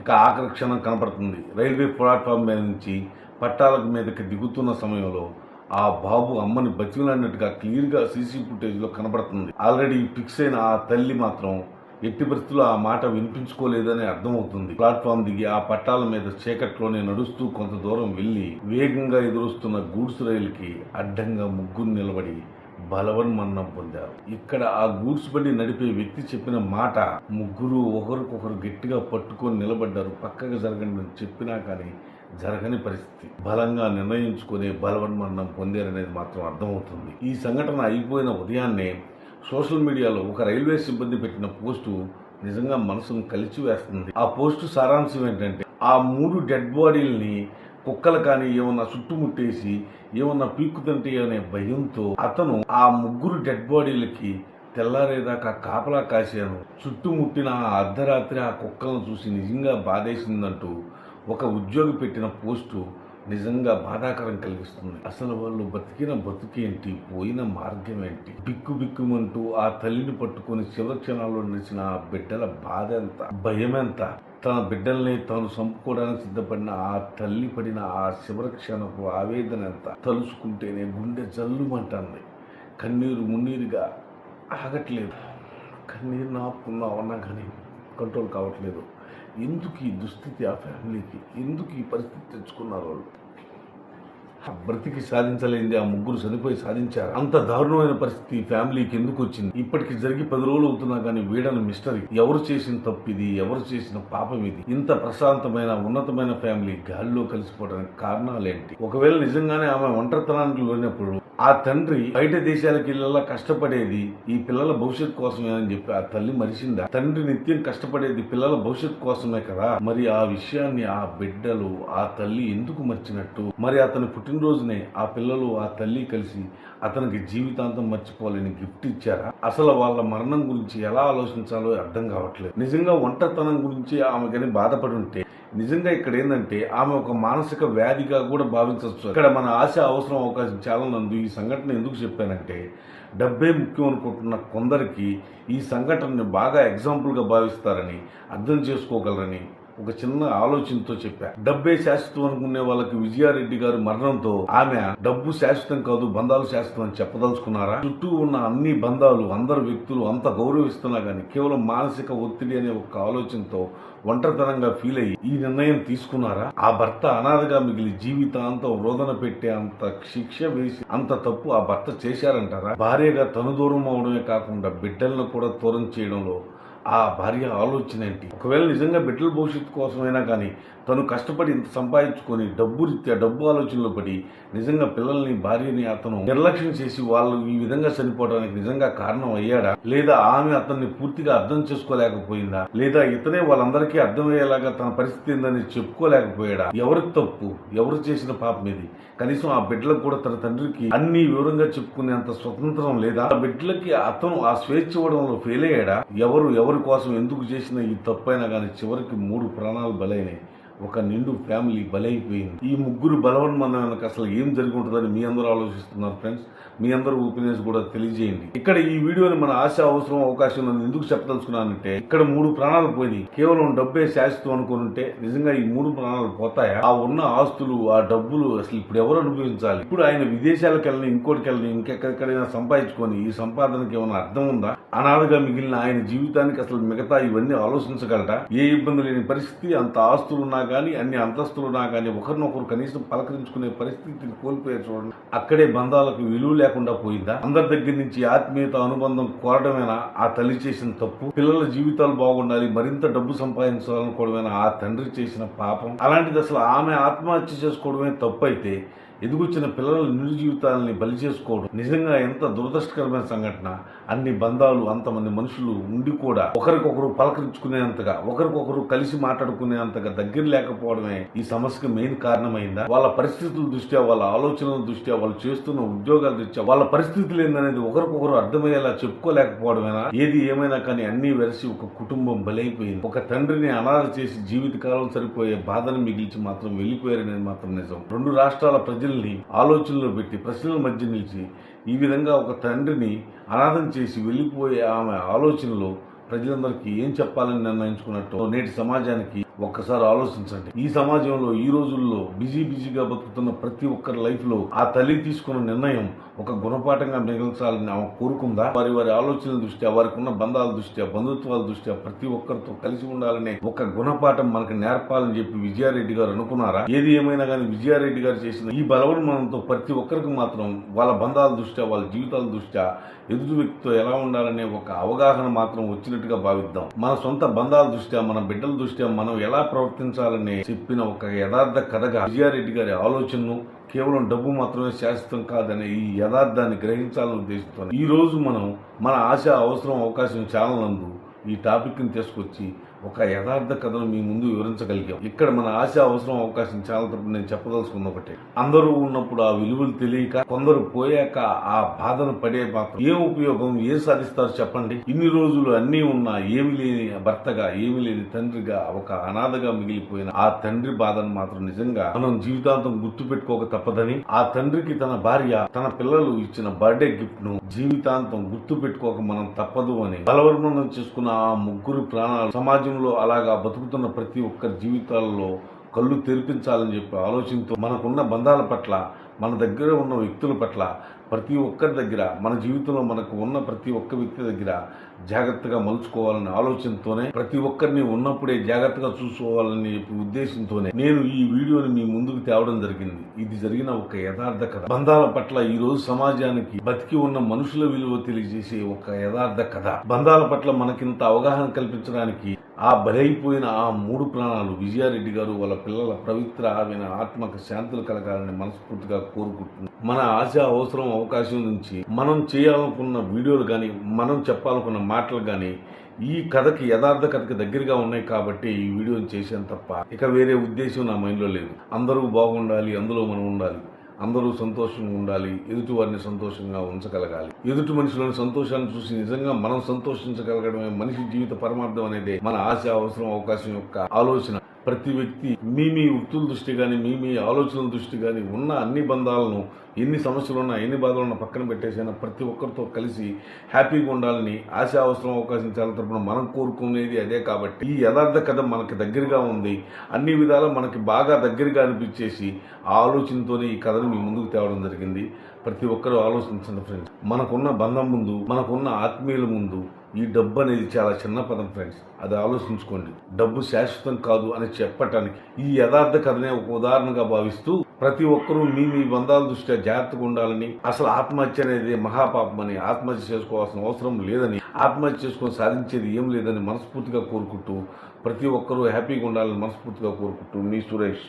ఇక ఆఖరి క్షణం కనపడుతుంది. రైల్వే ప్లాట్ఫామ్ మీద నుంచి పట్టాల మీదకి దిగుతున్న సమయంలో ఆ బాబు అమ్మని బతికినట్టుగా క్లియర్గా సీసీ ఫుటేజ్లో కనపడుతుంది. ఆల్రెడీ ఫిక్స్ అయిన ఆ తల్లి మాత్రం ఎట్టి పరిస్థితుల్లో ఆ మాట వినిపించుకోలేదని అర్థమవుతుంది. ప్లాట్ఫామ్ దిగి ఆ పట్టాల మీద చీకట్లోనే నడుస్తూ కొంత దూరం వెళ్ళి వేగంగా ఎదురొస్తున్న గూడ్స్ రైలుకి అడ్డంగా ముగ్గురు నిలబడి బలవన్మరణం పొందారు. ఇక్కడ ఆ గూడ్స్ బండి నడిపే వ్యక్తి చెప్పిన మాట ముగ్గురు ఒకరికొకరు గట్టిగా పట్టుకొని నిలబడ్డారు. పక్కకు జరగండి చెప్పినా కానీ జరగని పరిస్థితి. బలంగా నిర్ణయించుకునే బలవన్మరణం పొందారనేది మాత్రం అర్థమవుతుంది. ఈ సంఘటన అయిపోయిన ఉదయాన్నే సోషల్ మీడియాలో ఒక రైల్వే సిబ్బంది పెట్టిన పోస్టు నిజంగా మనసును కలిచివేస్తుంది. ఆ పోస్టు సారాంశం ఏంటంటే ఆ మూడు డెడ్ బాడీల్ని కుక్కలు కానీ ఏమన్నా చుట్టుముట్టేసి ఏమన్నా పీక్కుతుంటే అనే భయంతో అతను ఆ ముగ్గురు డెడ్ బాడీలకి తెల్లారేదాకా కాపలా కాశాను. చుట్టుముట్టిన ఆ అర్ధరాత్రి ఆ కుక్కలను చూసి నిజంగా బాధేసిందంటూ ఒక ఉద్యోగి పెట్టిన పోస్టు నిజంగా బాధాకరం కలిగిస్తుంది. అసలు వాళ్ళు బతికిన బతుకేంటి? పోయిన మార్గం ఏంటి బిక్కు బిక్కుమంటూ ఆ తల్లిని పట్టుకొని చివరి క్షణాల్లో నిలిచిన ఆ బిడ్డల బాధ ఎంత? భయం ఎంత తన బిడ్డల్ని తాను చంపుకోవడానికి సిద్ధపడిన ఆ తల్లి పడిన ఆ శివరక్షణకు ఆవేదన ఎంత? తలుసుకుంటేనే గుండె జల్లుమంటుంది. కన్నీరు మున్నీరుగా ఆగట్లేదు. కన్నీరు నాపుకున్నా ఉన్నా కానీ కంట్రోల్ కావట్లేదు. ఎందుకు ఈ దుస్థితి ఆ ఫ్యామిలీకి? ఎందుకు ఈ పరిస్థితి తెచ్చుకున్నారు వాళ్ళు? బ్రతికి సాధించలేంది ఆ ముగ్గురు చనిపోయి సాధించారు. అంత దారుణమైన పరిస్థితి ఫ్యామిలీకి ఎందుకు వచ్చింది? ఇప్పటికి జరిగి పది రోజులు అవుతున్నా కానీ వీడని మిస్టరీ. ఎవరు చేసిన తప్పు ఇది ఎవరు చేసిన పాపం ఇది? ఇంత ప్రశాంతమైన ఉన్నతమైన ఫ్యామిలీ గాలిలో కలిసిపోవడానికి కారణాలేంటి? ఒకవేళ నిజంగానే ఆమె ఒంటరితనానికి లోనప్పుడు ఆ తండ్రి బయట దేశాలకు వెళ్ళేలా కష్టపడేది ఈ పిల్లల భవిష్యత్ కోసమే అని చెప్పి ఆ తల్లి మరిచిందా? తండ్రి నిత్యం కష్టపడేది పిల్లల భవిష్యత్ కోసమే కదా? మరి ఆ విషయాన్ని ఆ బిడ్డలు ఆ తల్లి ఎందుకు మర్చినట్టు? మరి అతను అతని పుట్టినరోజునే ఆ పిల్లలు ఆ తల్లి కలిసి అతనికి జీవితాంతం మర్చిపోలేని గిఫ్ట్ ఇచ్చారా? అసలు వాళ్ళ మరణం గురించి ఎలా ఆలోచించాలో అర్థం కావట్లేదు. నిజంగా ఒంటరితనం గురించి ఆమెకని బాధపడి ఉంటే నిజంగా ఇక్కడ ఏంటంటే ఆమె ఒక మానసిక వ్యాధిగా కూడా భావించవచ్చు. ఇక్కడ మన ఆశ అవసరం అవకాశం చాలా నందు ఈ సంఘటన ఎందుకు చెప్పానంటే డబ్బే ముఖ్యం అనుకుంటున్న కొందరికి ఈ సంఘటనని బాగా ఎగ్జాంపుల్గా భావిస్తారని అర్థం చేసుకోగలరని ఒక చిన్న ఆలోచనతో చెప్పా. డబ్బే శాశ్వతం అనుకునే వాళ్ళకి విజయారెడ్డి గారి మరణంతో ఆమె డబ్బు శాశ్వతం కాదు బంధాలు శాశ్వతం అని చెప్పదలుచుకున్నారా? చుట్టూ ఉన్న అన్ని బంధాలు అందరు వ్యక్తులు అంత గౌరవిస్తున్నా గానీ కేవలం మానసిక ఒత్తిడి అనే ఒక ఆలోచనతో ఒంటరితనంగా ఫీల్ అయ్యి ఈ నిర్ణయం తీసుకున్నారా? ఆ భర్త అనాథగా మిగిలి జీవితాంతం రోదన పెట్టే అంత శిక్ష వేసి అంత తప్పు ఆ భర్త చేశారంటారా? భార్యగా తను దూరం అవడమే కాకుండా బిడ్డలను కూడా దూరం చేయడంలో ఆ భార్య ఆలోచన ఏంటి? ఒకవేళ నిజంగా బిడ్డల భవిష్యత్తు కోసమైనా కానీ తను కష్టపడి ఇంత సంపాదించుకొని డబ్బు రీత్యా డబ్బు ఆలోచనలో పడి నిజంగా పిల్లల్ని భార్యని అతను నిర్లక్ష్యం చేసి వాళ్ళు ఈ విధంగా చనిపోవడానికి నిజంగా కారణం అయ్యాడా? లేదా ఆమె అతన్ని పూర్తిగా అర్థం చేసుకోలేకపోయిందా? లేదా ఇతనే వాళ్ళందరికీ అర్థమయ్యేలాగా తన పరిస్థితి ఏందని చెప్పుకోలేకపోయాడా? ఎవరికి తప్పు? ఎవరు చేసిన పాపం ఇది? కనీసం ఆ బిడ్డలకు కూడా తన తండ్రికి అన్ని వివరంగా చెప్పుకునేంత స్వతంత్రం లేదా? ఆ బిడ్డలకి అతను ఆ స్వేచ్ఛ ఇవ్వడంలో ఫెయిల్ అయ్యాడా? ఎవరు ఎవరు కోసం ఎందుకు చేసిన ఈ తప్పైనా కానీ చివరికి మూడు ప్రాణాలు బలైనాయి. ఒక నిండు ఫ్యామిలీ బలైపోయింది. ఈ ముగ్గురు బలవన్మరణానికి అసలు ఏం జరిగి ఉంటుందని మీ అందరూ ఆలోచిస్తున్నారు ఫ్రెండ్స్. మీ అందరూ ఒపీనియన్స్ కూడా తెలియజేయండి. ఇక్కడ ఈ వీడియోని మన ఆశ అవసరం అవకాశం నన్ను ఎందుకు చెప్పదలుచుకున్నానంటే ఇక్కడ మూడు ప్రాణాలు పోయినాయి. కేవలం డబ్బే శాశ్వతం అనుకుంటే నిజంగా ఈ మూడు ప్రాణాలు పోతాయా? ఆ ఉన్న ఆస్తులు ఆ డబ్బులు అసలు ఇప్పుడు ఎవరు అనుభవించాలి? ఇప్పుడు ఆయన విదేశాలకు వెళ్ళని ఇంకోటికి వెళ్ళని ఇంకెక్కడికైనా సంపాదించుకొని ఈ సంపాదనకి ఏమైనా అర్థం ఉందా? అనాథగా మిగిలిన ఆయన జీవితానికి అసలు మిగతా ఇవన్నీ ఆలోచించగలట ఏ ఇబ్బంది లేని పరిస్థితి అంత ఆస్తులు ఉన్నాక కానీ అన్ని అంతస్తులున్నా కానీ ఒకరినొకరు కనీసం పలకరించుకునే పరిస్థితిని కోల్పోయే చూడండి. అక్కడే బంధాలకు విలువ లేకుండా పోయిందా? అందరి దగ్గర నుంచి ఆత్మీయత అనుబంధం కోరడమేనా? ఆ తల్లి చేసిన తప్పు? పిల్లల జీవితాలు బాగుండాలి మరింత డబ్బు సంపాదించాలనుకోవడమేనా? ఆ తండ్రి చేసిన పాపం? అలాంటిది అసలు ఆమె ఆత్మహత్య చేసుకోవడమే తప్పు అయితే ఎదుగుచ్చిన పిల్లల నిజ జీవితాలని బలి చేసుకోవడం నిజంగా ఎంత దురదృష్టకరమైన సంఘటన. అన్ని బంధాలు అంతమంది మనుషులు ఉండి కూడా ఒకరికొకరు పలకరించుకునేంతగా ఒకరికొకరు కలిసి మాట్లాడుకునేంతగా దగ్గర లేకపోవడమే ఈ సమస్యకు మెయిన్ కారణమైందా? వాళ్ళ పరిస్థితుల దృష్ట్యా వాళ్ళ ఆలోచనల దృష్ట్యా వాళ్ళు చేస్తున్న ఉద్యోగాల దృష్ట్యా వాళ్ళ పరిస్థితులు ఏందనేది ఒకరికొకరు అర్థమయ్యేలా చెప్పుకోలేకపోవడమేనా? ఏది ఏమైనా కానీ అన్ని వెరసి ఒక కుటుంబం బలైపోయింది. ఒక తండ్రిని అనాథ చేసి జీవితకాలం సరిపోయే బాధను మిగిల్చి మాత్రం వెళ్ళిపోయారనేది మాత్రం నిజం. రెండు రాష్ట్రాల ప్రజలు ప్రశ్నల్ని ఆలోచనలో పెట్టి ప్రశ్నల మధ్య నిలిచి ఈ విధంగా ఒక తండ్రిని అనాథం చేసి వెళ్ళిపోయే ఆమె ఆలోచనలో ప్రజలందరికీ ఏం చెప్పాలని నిర్ణయించుకున్నట్టు నేటి సమాజానికి ఒక్కసారి ఆలోచించండి. ఈ సమాజంలో ఈ రోజుల్లో బిజీ బిజీగా బతుకుతున్న ప్రతి ఒక్కరి లైఫ్లో ఆ తల్లి తీసుకున్న నిర్ణయం ఒక గుణపాఠంగా మిగల్చాలని ఆమె కోరుకుందా? వారి వారి ఆలోచనల దృష్ట్యా వారికి ఉన్న బంధాల దృష్ట్యా బంధుత్వాల దృష్ట్యా ప్రతి ఒక్కరితో కలిసి ఉండాలనే ఒక గుణపాఠం మనకు నేర్పాలని చెప్పి విజయారెడ్డి గారు అనుకున్నారా? ఏది ఏమైనా కానీ విజయారెడ్డి గారు చేసిన ఈ బలవన్మనంతో ప్రతి ఒక్కరికి మాత్రం వాళ్ళ బంధాల దృష్ట్యా వాళ్ళ జీవితాల దృష్ట్యా ఎదుటి వ్యక్తితో ఎలా ఉండాలనే ఒక అవగాహన మాత్రం వచ్చినట్టుగా భావిద్దాం. మన సొంత బంధాల దృష్ట్యా మన బిడ్డల దృష్ట్యా మనం ఎలా ప్రవర్తించాలని చెప్పిన ఒక యథార్థ కథగా విజయారెడ్డి గారి ఆలోచనను కేవలం డబ్బు మాత్రమే శాశ్వతం కాదనే ఈ యథార్థాన్ని గ్రహించాలని ఉద్దేశంతో ఈ రోజు మనం మన ఆశ అవసరం అవకాశం ఛానల్ నందు ఈ టాపిక్ని తీసుకొచ్చి ఒక యథార్థ కథను మీ ముందు వివరించగలిగాం. ఇక్కడ మన ఆశ అవసరం అవకాశం చాలా తరపున నేను చెప్పదలుచుకున్న ఒకటి. అందరూ ఉన్నప్పుడు ఆ విలువలు తెలియక కొందరు పోయాక ఆ బాధను పడే మాత్రం. ఏం ఉపయోగం ఏం సాధిస్తారు చెప్పండి? ఇన్ని రోజులు అన్నీ ఉన్నా ఏమి లేని భర్తగా ఏమి లేని తండ్రిగా ఒక అనాథగా మిగిలిపోయిన ఆ తండ్రి బాధను మాత్రం నిజంగా మనం జీవితాంతం గుర్తు పెట్టుకోక తప్పదని ఆ తండ్రికి తన భార్య తన పిల్లలు ఇచ్చిన బర్త్డే గిఫ్ట్ను జీవితాంతం గుర్తు పెట్టుకోక మనం తప్పదు అని బలవర్మణం చేసుకున్న ఆ ముగ్గురు ప్రాణాలు సమాజం సమాజంలో అలాగా బతుకుతున్న ప్రతి ఒక్కరి జీవితాల్లో కళ్ళు తెరిపించాలని చెప్పి ఆలోచనతో మనకున్న బంధాల పట్ల మన దగ్గర ఉన్న వ్యక్తుల పట్ల ప్రతి ఒక్కరి దగ్గర మన జీవితంలో మనకు ఉన్న ప్రతి ఒక్క వ్యక్తి దగ్గర జాగ్రత్తగా మలుచుకోవాలనే ఆలోచనతోనే ప్రతి ఒక్కరిని ఉన్నప్పుడే జాగ్రత్తగా చూసుకోవాలని చెప్పి ఉద్దేశంతోనే నేను ఈ వీడియోని మీ ముందుకు తేవడం జరిగింది. ఇది జరిగిన ఒక యథార్థ కథ. బంధాల పట్ల ఈ రోజు సమాజానికి బతికి ఉన్న మనుషుల విలువ తెలియజేసే ఒక యథార్థ కథ. బంధాల పట్ల మనకింత అవగాహన కల్పించడానికి ఆ బలైపోయిన ఆ మూడు ప్రాణాలు విజయారెడ్డి గారు వాళ్ళ పిల్లల పవిత్ర ఆమెన ఆత్మక శాంతులు కలగాలని మనస్ఫూర్తిగా కోరుకుంటున్నాం. మన ఆశ అవసరం అవకాశం నుంచి మనం చేయాలనుకున్న వీడియోలు కానీ మనం చెప్పాలనుకున్న మాటలు కానీ ఈ కథకి యథార్థ కథకి దగ్గరగా ఉన్నాయి కాబట్టి ఈ వీడియోని చేశాను తప్ప ఇక వేరే ఉద్దేశం నా మైండ్లో లేదు. అందరూ బాగుండాలి అందులో మనం ఉండాలి. అందరూ సంతోషంగా ఉండాలి ఎదుటి వారిని సంతోషంగా ఉంచగలగాలి. ఎదుటి మనుషులను సంతోషాన్ని చూసి నిజంగా మనం సంతోషించగలగడమే మనిషి జీవిత పరమార్థం అనేది మన ఆశ అవసరం అవకాశం యొక్క ఆలోచన. ప్రతి వ్యక్తి మీ మీ వృత్తుల దృష్టి కానీ మీ మీ ఆలోచనల దృష్టి కానీ ఉన్న అన్ని బంధాలను ఎన్ని సమస్యలు ఉన్నా ఎన్ని బాధలు ఉన్నా పక్కన పెట్టేసైనా ప్రతి ఒక్కరితో కలిసి హ్యాపీగా ఉండాలని ఆశ అవసరం అవకాశం చాలా తరపున మనం కోరుకునేది అదే కాబట్టి ఈ యథార్థ కథ మనకి దగ్గరగా ఉంది. అన్ని విధాలా మనకి బాగా దగ్గరగా అనిపించేసి ఆ ఆలోచనతోనే ఈ కథను మీ ముందుకు తేవడం జరిగింది. ప్రతి ఒక్కరూ ఆలోచించండి ఫ్రెండ్స్ మనకున్న బంధం ముందు మనకున్న ఆత్మీయుల ముందు ఈ డబ్బు అనేది చాలా చిన్న పదం ఫ్రెండ్స్ అది ఆలోచించుకోండి. డబ్బు శాశ్వతం కాదు అని చెప్పటానికి ఈ యథార్థ కథనే ఒక ఉదాహరణగా భావిస్తూ ప్రతి ఒక్కరూ మీ మీ బంధాల దృష్ట్యా జాగ్రత్తగా ఉండాలని అసలు ఆత్మహత్య అనేది మహాపాపమని ఆత్మహత్య చేసుకోవాల్సిన అవసరం లేదని ఆత్మహత్య చేసుకొని సాధించేది ఏం లేదని మనస్ఫూర్తిగా కోరుకుంటూ ప్రతి ఒక్కరూ హ్యాపీగా ఉండాలని మనస్ఫూర్తిగా కోరుకుంటూ మీ సురేష్.